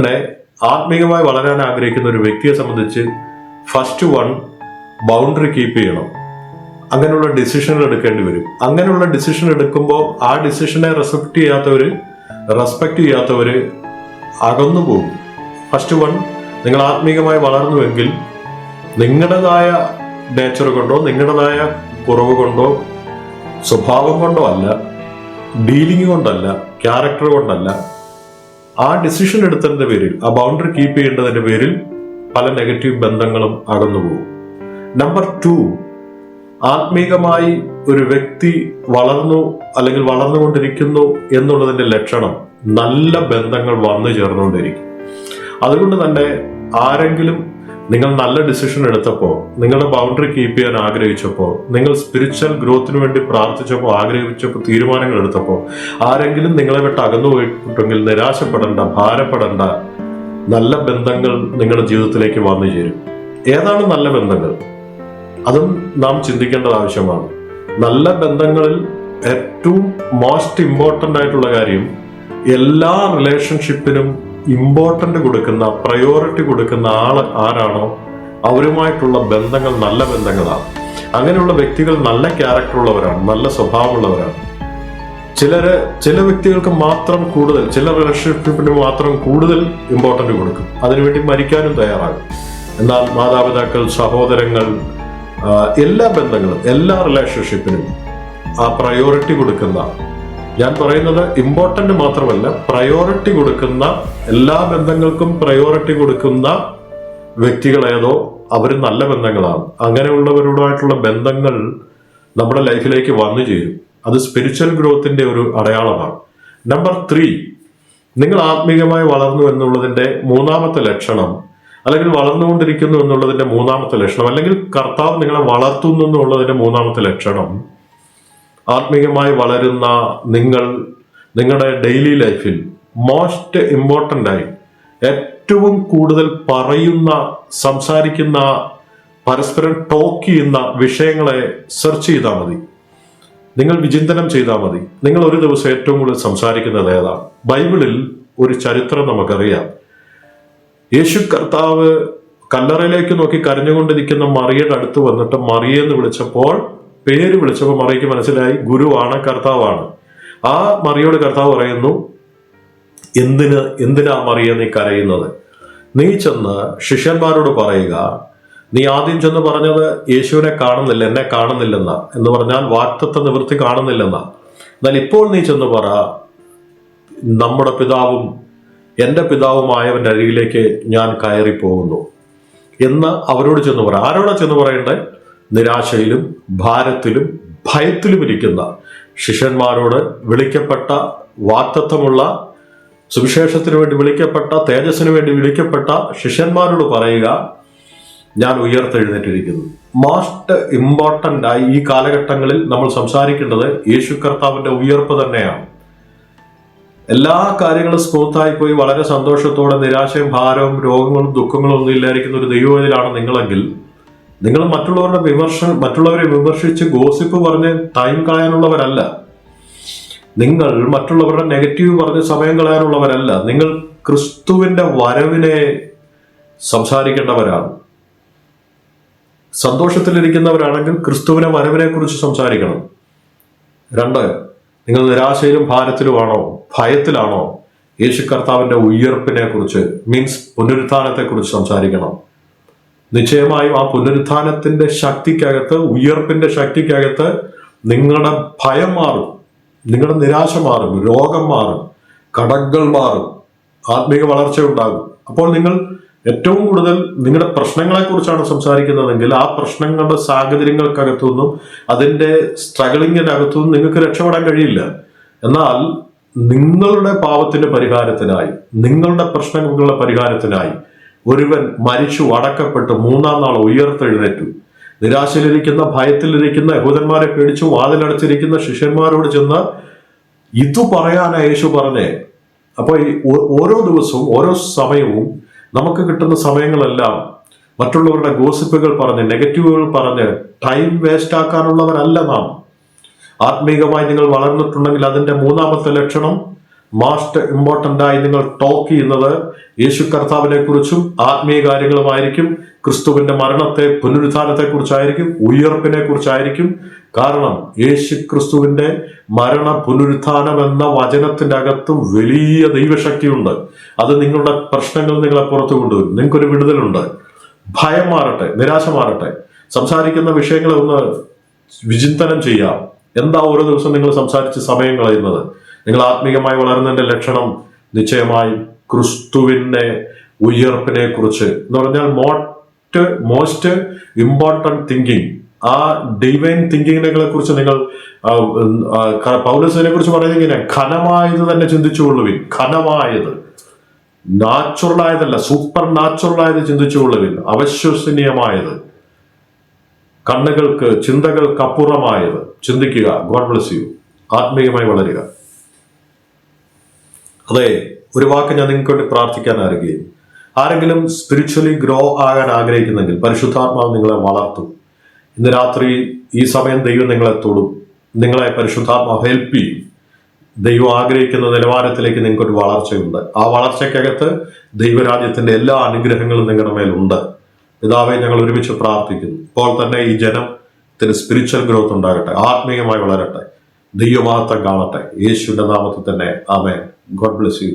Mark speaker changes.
Speaker 1: അങ്ങനെ ആത്മീയമായി വളരാൻ ആഗ്രഹിക്കുന്ന ഒരു വ്യക്തിയെ സംബന്ധിച്ച് ഫസ്റ്റ് വൺ ബൗണ്ടറി കീപ്പ് ചെയ്യണം. അങ്ങനെയുള്ള ഡിസിഷനുകൾ എടുക്കേണ്ടി വരും. അങ്ങനെയുള്ള ഡിസിഷൻ എടുക്കുമ്പോൾ ആ ഡിസിഷനെ റെസ്പെക്ട് ചെയ്യാത്തവർ റെസ്പെക്ട് ചെയ്യാത്തവർ അകന്നു പോകും. ഫസ്റ്റ് വൺ നിങ്ങൾ ആത്മീയമായി വളർന്നുവെങ്കിൽ നിങ്ങളുടേതായ നേച്ചർ കൊണ്ടോ നിങ്ങളുടേതായ കുറവ് കൊണ്ടോ സ്വഭാവം കൊണ്ടോ അല്ല ഡീലിംഗ് കൊണ്ടല്ല ക്യാരക്ടർ കൊണ്ടല്ല ആ ഡിസിഷൻ എടുത്തതിന്റെ പേരിൽ ആ ബൗണ്ടറി കീപ്പ് ചെയ്യേണ്ടതിന്റെ പേരിൽ പല നെഗറ്റീവ് ബന്ധങ്ങളും അകന്നു പോകും നമ്പർ ടു ആത്മീകമായി ഒരു വ്യക്തി വളർന്നു അല്ലെങ്കിൽ വളർന്നുകൊണ്ടിരിക്കുന്നു എന്നുള്ളതിന്റെ ലക്ഷണം നല്ല ബന്ധങ്ങൾ വന്നു ചേർന്നുകൊണ്ടിരിക്കും. അതുകൊണ്ട് തന്നെ ആരെങ്കിലും നിങ്ങൾ നല്ല ഡിസിഷൻ എടുത്തപ്പോൾ നിങ്ങളുടെ ബൗണ്ടറി കീപ്പ് ചെയ്യാൻ ആഗ്രഹിച്ചപ്പോൾ നിങ്ങൾ സ്പിരിച്വൽ ഗ്രോത്തിന് വേണ്ടി പ്രാർത്ഥിച്ചപ്പോൾ ആഗ്രഹിച്ചപ്പോൾ തീരുമാനങ്ങൾ എടുത്തപ്പോൾ ആരെങ്കിലും നിങ്ങളെ വിട്ട് അകന്നു നിരാശപ്പെടണ്ട ഭാരപ്പെടേണ്ട. നല്ല ബന്ധങ്ങൾ നിങ്ങളുടെ ജീവിതത്തിലേക്ക് വന്നു ചേരും. ഏതാണ് നല്ല ബന്ധങ്ങൾ? അതും നാം ചിന്തിക്കേണ്ടത് ആവശ്യമാണ്. നല്ല ബന്ധങ്ങളിൽ ഏറ്റവും മോസ്റ്റ് ഇമ്പോർട്ടന്റ് ആയിട്ടുള്ള കാര്യം എല്ലാ റിലേഷൻഷിപ്പിനും ഇമ്പോർട്ടന്റ് കൊടുക്കുന്ന പ്രയോറിറ്റി കൊടുക്കുന്ന ആൾ ആരാണോ അവരുമായിട്ടുള്ള ബന്ധങ്ങൾ നല്ല ബന്ധങ്ങളാണ്. അങ്ങനെയുള്ള വ്യക്തികൾ നല്ല ക്യാരക്ടർ ഉള്ളവരാണ് നല്ല സ്വഭാവമുള്ളവരാണ്. ചിലര് ചില വ്യക്തികൾക്ക് മാത്രം കൂടുതൽ ചില റിലേഷൻഷിപ്പിന് മാത്രം കൂടുതൽ ഇമ്പോർട്ടന്റ് കൊടുക്കും. അതിനുവേണ്ടി മരിക്കാനും തയ്യാറാകും. എന്നാൽ മാതാപിതാക്കൾ സഹോദരങ്ങൾ എല്ലാ ബന്ധങ്ങളും എല്ലാ റിലേഷൻഷിപ്പിനും ആ പ്രയോറിറ്റി കൊടുക്കുന്ന ഞാൻ പറയുന്നത് ഇമ്പോർട്ടന്റ് മാത്രമല്ല പ്രയോറിറ്റി കൊടുക്കുന്ന എല്ലാ ബന്ധങ്ങൾക്കും പ്രയോറിറ്റി കൊടുക്കുന്ന വ്യക്തികൾ ഏതോ അവർ നല്ല ബന്ധങ്ങളാണ്. അങ്ങനെയുള്ളവരോടായിട്ടുള്ള ബന്ധങ്ങൾ നമ്മുടെ ലൈഫിലേക്ക് വന്നു ചേരും. അത് സ്പിരിച്വൽ ഗ്രോത്തിന്റെ ഒരു അടയാളമാണ്. നമ്പർ ത്രീ നിങ്ങൾ ആത്മീകമായി വളർന്നു എന്നുള്ളതിന്റെ മൂന്നാമത്തെ ലക്ഷണം അല്ലെങ്കിൽ വളർന്നുകൊണ്ടിരിക്കുന്നു എന്നുള്ളതിന്റെ മൂന്നാമത്തെ ലക്ഷണം അല്ലെങ്കിൽ കർത്താവ് നിങ്ങളെ വളർത്തുന്നു എന്നുള്ളതിന്റെ മൂന്നാമത്തെ ലക്ഷണം ആത്മീയമായി വളരുന്ന നിങ്ങൾ നിങ്ങളുടെ ഡെയിലി ലൈഫിൽ മോസ്റ്റ് ഇമ്പോർട്ടന്റ് ആയി ഏറ്റവും കൂടുതൽ പറയുന്ന സംസാരിക്കുന്ന പരസ്പരം ടോക്ക് ചെയ്യുന്ന വിഷയങ്ങളെ സെർച്ച് ചെയ്താൽ മതി. നിങ്ങൾ വിചിന്തനം ചെയ്താൽ മതി. നിങ്ങൾ ഒരു ദിവസം ഏറ്റവും കൂടുതൽ സംസാരിക്കുന്നത് ഏതാണ്? ബൈബിളിൽ ഒരു ചരിത്രം നമുക്കറിയാം. യേശു കർത്താവ് കല്ലറയിലേക്ക് നോക്കി കരഞ്ഞുകൊണ്ടിരിക്കുന്ന മറിയയുടെ അടുത്ത് വന്നിട്ട് മറിയെന്ന് വിളിച്ചപ്പോൾ പേര് വിളിച്ചപ്പോൾ മറിയയ്ക്ക് മനസ്സിലായി ഗുരുവാണ് കർത്താവാണ്. ആ മറിയോട് കർത്താവ് പറയുന്നു എന്തിന് എന്തിനാ മറിയ നീ കരയുന്നത്? നീ ചെന്ന് ശിഷ്യന്മാരോട് പറയുക നീ ആദ്യം ചെന്ന് പറഞ്ഞത് യേശുവിനെ കാണുന്നില്ല എന്നെ കാണുന്നില്ലെന്ന. എന്ന് പറഞ്ഞാൽ വാക്തത്വ നിവൃത്തി കാണുന്നില്ലെന്ന. എന്നാൽ ഇപ്പോൾ നീ ചെന്ന് പറ നമ്മുടെ പിതാവും എന്റെ പിതാവുമായവന്റെ അരികിലേക്ക് ഞാൻ കയറി പോകുന്നു എന്ന് അവരോട് ചെന്ന് പറ. ആരോടാ ചെന്ന് പറയണ്ടേ നിരാശയിലും ഭാരത്തിലും ഭയത്തിലും ഇരിക്കുന്ന ശിഷ്യന്മാരോട് വിളിക്കപ്പെട്ട വാക്തത്വമുള്ള സുവിശേഷത്തിനു വേണ്ടി വിളിക്കപ്പെട്ട തേജസ്സിന് വേണ്ടി വിളിക്കപ്പെട്ട ശിഷ്യന്മാരോട് പറയുക ഞാൻ ഉയർത്തെഴുന്നേറ്റിരിക്കുന്നു. മോസ്റ്റ് ഇമ്പോർട്ടന്റ് ആയി ഈ കാലഘട്ടങ്ങളിൽ നമ്മൾ സംസാരിക്കേണ്ടത് യേശു കർത്താവിന്റെ ഉയർപ്പ് തന്നെയാണ്. എല്ലാ കാര്യങ്ങളും സ്മൂത്തായി പോയി വളരെ സന്തോഷത്തോടെ നിരാശയും ഭാരവും രോഗങ്ങളും ദുഃഖങ്ങളും ഒന്നും ഇല്ലായിരിക്കുന്ന ഒരു ദൈവത്തിലാണ് നിങ്ങളെങ്കിൽ നിങ്ങൾ മറ്റുള്ളവരുടെ വിമർശനം മറ്റുള്ളവരെ വിമർശിച്ച് ഗോസിപ്പ് പറഞ്ഞ് ടൈം കളയാനുള്ളവരല്ല. നിങ്ങൾ മറ്റുള്ളവരുടെ നെഗറ്റീവ് പറഞ്ഞ് സമയം കളയാനുള്ളവരല്ല. നിങ്ങൾ ക്രിസ്തുവിന്റെ വരവിനെ സംസാരിക്കേണ്ടവരാണ്. സന്തോഷത്തിലിരിക്കുന്നവരാണെങ്കിൽ ക്രിസ്തുവിനെ വരവിനെ കുറിച്ച് സംസാരിക്കണം. രണ്ട് നിങ്ങൾ നിരാശയിലും ഭാരത്തിലുമാണോ? ഭയത്തിലാണോ? യേശു കർത്താവിന്റെ ഉയർപ്പിനെ കുറിച്ച് മീൻസ് പുനരുത്ഥാനത്തെ കുറിച്ച് സംസാരിക്കണം. നിശ്ചയമായും ആ പുനരുത്ഥാനത്തിന്റെ ശക്തിക്കകത്ത് ഉയർപ്പിന്റെ ശക്തിക്കകത്ത് നിങ്ങളുടെ ഭയം മാറും നിങ്ങളുടെ നിരാശ മാറും രോഗം മാറും കടങ്ങൾ മാറും ആത്മീക വളർച്ച ഉണ്ടാകും. അപ്പോൾ നിങ്ങൾ ഏറ്റവും കൂടുതൽ നിങ്ങളുടെ പ്രശ്നങ്ങളെ കുറിച്ചാണ് സംസാരിക്കുന്നതെങ്കിൽ ആ പ്രശ്നങ്ങളുടെ സാഹചര്യങ്ങൾക്കകത്തുനിന്നും അതിന്റെ സ്ട്രഗിളിങ്ങിന്റെ അകത്തുനിന്നും നിങ്ങൾക്ക് രക്ഷപ്പെടാൻ കഴിയില്ല. എന്നാൽ നിങ്ങളുടെ പാവത്തിന്റെ പരിഹാരത്തിനായി നിങ്ങളുടെ പ്രശ്നങ്ങളുടെ പരിഹാരത്തിനായി ഒരുവൻ മരിച്ചു അടക്കപ്പെട്ട് മൂന്നാം നാൾ ഉയർത്തെഴുന്നേറ്റു. നിരാശയിലിരിക്കുന്ന ഭയത്തിലിരിക്കുന്ന യഹൂദന്മാരെ പേടിച്ചു വാതിലടച്ചിരിക്കുന്ന ശിഷ്യന്മാരോട് ചെന്ന് ഇതു പറയാനാ യേശു പറഞ്ഞേ? അപ്പൊ ഈ ഓരോ ദിവസവും ഓരോ സമയവും നമുക്ക് കിട്ടുന്ന സമയങ്ങളെല്ലാം മറ്റുള്ളവരുടെ ഗോസിപ്പുകൾ പറഞ്ഞ് നെഗറ്റീവുകൾ പറഞ്ഞ് ടൈം വേസ്റ്റ് ആക്കാനുള്ളവരല്ല നാം. ആത്മീകമായി നിങ്ങൾ വളർന്നിട്ടുണ്ടെങ്കിൽ അതിന്റെ മൂന്നാമത്തെ ലക്ഷണം മോസ്റ്റ് ഇമ്പോർട്ടന്റ് ആയി നിങ്ങൾ ടോക്ക് ചെയ്യുന്നത് യേശു കർത്താവിനെ കുറിച്ചും ആത്മീയ കാര്യങ്ങളുമായിരിക്കും. ക്രിസ്തുവിന്റെ മരണത്തെ പുനരുദ്ധാനത്തെ കുറിച്ചായിരിക്കും ഉയർപ്പിനെ കുറിച്ചായിരിക്കും കാരണം യേശു ക്രിസ്തുവിന്റെ മരണ പുനരുദ്ധാനം എന്ന വചനത്തിന്റെ അകത്തും വലിയ ദൈവശക്തിയുണ്ട്. അത് നിങ്ങളുടെ പ്രശ്നങ്ങൾ നിങ്ങളെ പുറത്തു കൊണ്ടുവരും. നിങ്ങൾക്കൊരു വിടുതലുണ്ട്. ഭയം മാറട്ടെ നിരാശ മാറട്ടെ. സംസാരിക്കുന്ന വിഷയങ്ങളെ ഒന്ന് വിചിന്തനം ചെയ്യാം. എന്താ ഓരോ ദിവസം നിങ്ങൾ സംസാരിച്ച് സമയം കളയുന്നത്? നിങ്ങൾ ആത്മീയമായി വളരുന്നതിന്റെ ലക്ഷണം നിശ്ചയമായി ക്രിസ്തുവിന്റെ ഉയർപ്പിനെ കുറിച്ച് എന്ന് പറഞ്ഞാൽ മോട്ട് മോസ്റ്റ് ഇമ്പോർട്ടന്റ് തിങ്കിങ്. ആ ഡിവൈൻ തിങ്കിങ്ങിനെ കുറിച്ച് നിങ്ങൾ പൗലോസിനെ കുറിച്ച് പറയുന്നത് ഇങ്ങനെ ഘനമായത് തന്നെ ചിന്തിച്ചുകൊള്ളുവിൻ. ഘനമായത്. നാച്ചുറൽ ആയതല്ല സൂപ്പർ നാച്ചുറൽ ആയത് ചിന്തിച്ചുകൊള്ളുവിൻ. അവിശ്വസനീയമായത്. കണ്ണുകൾക്ക് ചിന്തകൾക്ക് അപ്പുറമായത് ചിന്തിക്കുക. God bless you. ആത്മീയമായി വളരുക. അതെ ഒരു വാക്ക് ഞാൻ നിങ്ങൾക്ക് വേണ്ടി പ്രാർത്ഥിക്കാൻ ആരെങ്കിലും ആരെങ്കിലും സ്പിരിച്വലി ഗ്രോ ആകാൻ ആഗ്രഹിക്കുന്നെങ്കിൽ പരിശുദ്ധാത്മാവ് നിങ്ങളെ വളർത്തും. ഇന്ന് രാത്രി ഈ സമയം ദൈവം നിങ്ങളെ തൊടും. നിങ്ങളെ പരിശുദ്ധാത്മാവ് ഹെൽപ്പ് ചെയ്യും. ദൈവം ആഗ്രഹിക്കുന്ന നിലവാരത്തിലേക്ക് നിങ്ങൾക്കൊരു വളർച്ചയുണ്ട്. ആ വളർച്ചയ്ക്കകത്ത് ദൈവരാജ്യത്തിന്റെ എല്ലാ അനുഗ്രഹങ്ങളും നിങ്ങളുടെ മേലുണ്ട് പിതാവെ ഞങ്ങൾ ഒരുമിച്ച് പ്രാർത്ഥിക്കുന്നു. ഇപ്പോൾ തന്നെ ഈ ജനത്തിന് സ്പിരിച്വൽ ഗ്രോത്ത് ഉണ്ടാകട്ടെ. ആത്മീയമായി വളരട്ടെ. ദൈവമാത്രം കാണട്ടെ. യേശുവിന്റെ നാമത്തിൽ തന്നെ. ആമേ ഗോഡ് ബ്ലെസ് യു